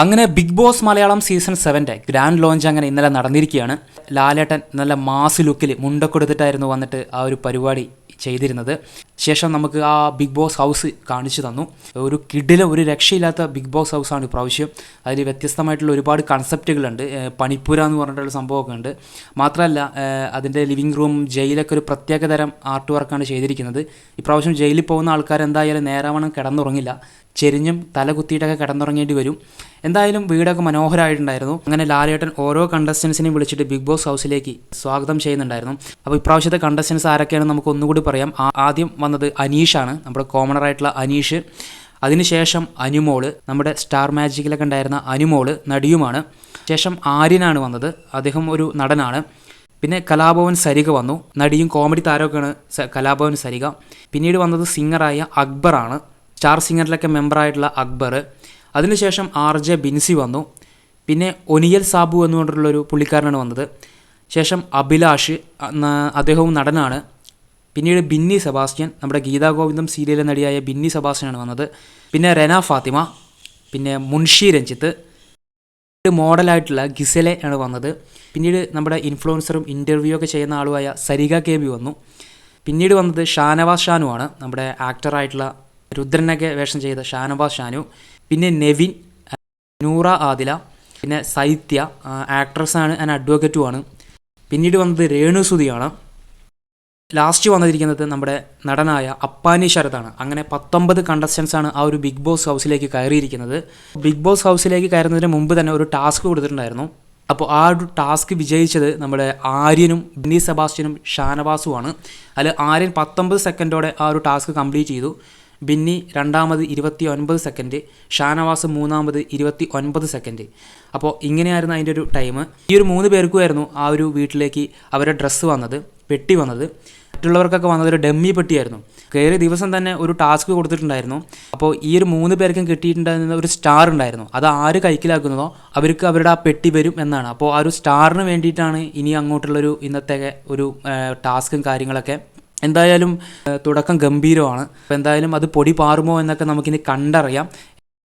അങ്ങനെ Bigg Boss Malayalam season സെവന്റെ grand launch അങ്ങനെ ഇന്നലെ നടന്നിരിക്കുകയാണ്. ലാലേട്ടൻ നല്ല മാസ് ലുക്കിൽ മുണ്ടൊക്കെ വന്നിട്ട് ആ ഒരു പരിപാടി ചെയ്തിരുന്നത്. ശേഷം നമുക്ക് ആ ബിഗ് ബോസ് ഹൗസ് കാണിച്ചു തന്നു. ഒരു കിഡിലെ ഒരു രക്ഷയില്ലാത്ത ബിഗ് ബോസ് ഹൗസാണ് ഇപ്രാവശ്യം. അതിൽ വ്യത്യസ്തമായിട്ടുള്ള ഒരുപാട് കൺസെപ്റ്റുകളുണ്ട് പണിപ്പുര എന്ന് പറഞ്ഞിട്ടുള്ള സംഭവമൊക്കെ ഉണ്ട്. മാത്രമല്ല അതിന്റെ ലിവിങ് റൂം ജയിലൊക്കെ ഒരു പ്രത്യേക തരം ആർട്ട് വർക്കാണ് ചെയ്തിരിക്കുന്നത്. ഇപ്രാവശ്യം ജയിലിൽ പോകുന്ന ആൾക്കാർ എന്തായാലും നേരാവണ്ണം കിടന്നുറങ്ങില്ല. ചെരിഞ്ഞും തല കുത്തിയിട്ടൊക്കെ കിടന്നുറങ്ങേണ്ടി വരും. എന്തായാലും വീടൊക്കെ മനോഹരമായിട്ടുണ്ടായിരുന്നു അങ്ങനെ ലാലേട്ടൻ ഓരോ കണ്ടസ്റ്റൻസിനെയും വിളിച്ചിട്ട് ബിഗ് ബോസ് ഹൗസിലേക്ക് സ്വാഗതം ചെയ്യുന്നുണ്ടായിരുന്നു. അപ്പോൾ ഇപ്രാവശ്യത്തെ കണ്ടസ്റ്റൻസ് ആരൊക്കെയാണ് നമുക്ക് ഒന്നുകൂടി പറയാം. ആദ്യം വന്നത് അനീഷാണ്. നമ്മുടെ കോമണർ ആയിട്ടുള്ള അനീഷ്. അതിനുശേഷം അനുമോൾ. നമ്മുടെ സ്റ്റാർ മാജിക്കിലൊക്കെ ഉണ്ടായിരുന്ന അനുമോൾ നടിയുമാണ്. ശേഷം ആര്യനാണ് വന്നത്. അദ്ദേഹം ഒരു നടനാണ്. പിന്നെ കലാഭവൻ സരിക വന്നു. നടിയും കോമഡി താരമൊക്കെയാണ് കലാഭവൻ സരിക പിന്നീട് വന്നത് സിംഗറായ അക്ബറാണ്. സ്റ്റാർ സിംഗറിലൊക്കെ മെമ്പറായിട്ടുള്ള അക്ബർ. അതിനുശേഷം ആർ ജെ ബിൻസി വന്നു. പിന്നെ ഒനിയൽ സാബു എന്നുകൊണ്ടുള്ളൊരു പുള്ളിക്കാരനാണ് വന്നത്. ശേഷം അഭിലാഷ് അദ്ദേഹവും നടനാണ്. പിന്നീട് ബിന്നി സെബാസ്റ്റ്യൻ നമ്മുടെ ഗീതാഗോവിന്ദം സീരിയലിലെ നടിയായ ബിന്നി സെബാസ്റ്റ്യനാണ് വന്നത്. പിന്നെ റെന ഫാത്തിമ പിന്നെ മുൻഷി രഞ്ജിത്ത്. മോഡലായിട്ടുള്ള ഗിസലെ ആണ് വന്നത്. പിന്നീട് നമ്മുടെ ഇൻഫ്ലുവൻസറും ഇന്റർവ്യൂ ഒക്കെ ചെയ്യുന്ന ആളുമായ സരിക കെ ബി വന്നു. പിന്നീട് വന്നത് ഷാനവാസ് ഷാനു ആണ്. നമ്മുടെ ആക്ടറായിട്ടുള്ള രുദ്രനൊക്കെ വേഷം ചെയ്ത ഷാനവാസ് ഷാനു. പിന്നെ നെവിൻ നൂറ ആദില പിന്നെ സൈത്യ ആക്ട്രസ് ആണ് ആൻഡ് അഡ്വക്കറ്റുമാണ് പിന്നീട് വന്നത് രേണു സുധിയാണ്. ലാസ്റ്റ് വന്നിരിക്കുന്നത് നമ്മുടെ നടനായ അപ്പാനി ശരതാണ് അങ്ങനെ പത്തൊമ്പത് കണ്ടസ്റ്റൻസ് ആണ് ആ ഒരു ബിഗ് ബോസ് ഹൗസിലേക്ക് കയറിയിരിക്കുന്നത്. ബിഗ് ബോസ് ഹൗസിലേക്ക് കയറുന്നതിന് മുമ്പ് തന്നെ ഒരു ടാസ്ക് കൊടുത്തിട്ടുണ്ടായിരുന്നു. അപ്പോൾ ആ ഒരു ടാസ്ക് വിജയിച്ചത് നമ്മുടെ ആര്യനും ബിന്നി സെബാസ്റ്റ്യനും ഷാനവാസുമാണ് അതിൽ ആര്യൻ പത്തൊമ്പത് സെക്കൻഡോടെ ആ ഒരു ടാസ്ക് കംപ്ലീറ്റ് ചെയ്തു. ബിന്നി രണ്ടാമത് ഇരുപത്തി ഒൻപത് സെക്കൻഡ് ഷാനവാസ് മൂന്നാമത് ഇരുപത്തി ഒൻപത് സെക്കൻഡ് അപ്പോൾ ഇങ്ങനെയായിരുന്നു അതിന്റെ ഒരു ടൈം ഈ ഒരു മൂന്ന് പേർക്കുമായിരുന്നു ആ ഒരു വീട്ടിലേക്ക് അവരുടെ ഡ്രസ്സ് വന്നത്. പെട്ടി വന്നത്. മറ്റുള്ളവർക്കൊക്കെ വന്നത് ഒരു ഡമ്മി പെട്ടിയായിരുന്നു. കയറിയ ദിവസം തന്നെ ഒരു ടാസ്ക് കൊടുത്തിട്ടുണ്ടായിരുന്നു. അപ്പോൾ ഈ ഒരു മൂന്ന് പേർക്കും കിട്ടിയിട്ടുണ്ടായിരുന്ന ഒരു സ്റ്റാർ ഉണ്ടായിരുന്നു. അത് ആര് കൈക്കലാക്കുന്നതോ അവർക്ക് അവരുടെ ആ പെട്ടി വരും എന്നാണ്. അപ്പോൾ ആ ഒരു സ്റ്റാറിന് വേണ്ടിയിട്ടാണ് ഇനി അങ്ങോട്ടുള്ളൊരു ഇന്നത്തെ ഒരു ടാസ്കും കാര്യങ്ങളൊക്കെ. എന്തായാലും തുടക്കം ഗംഭീരമാണ്. അപ്പോൾ എന്തായാലും അത് പൊടി പാറുമോ എന്നൊക്കെ നമുക്കിനി കണ്ടറിയാം.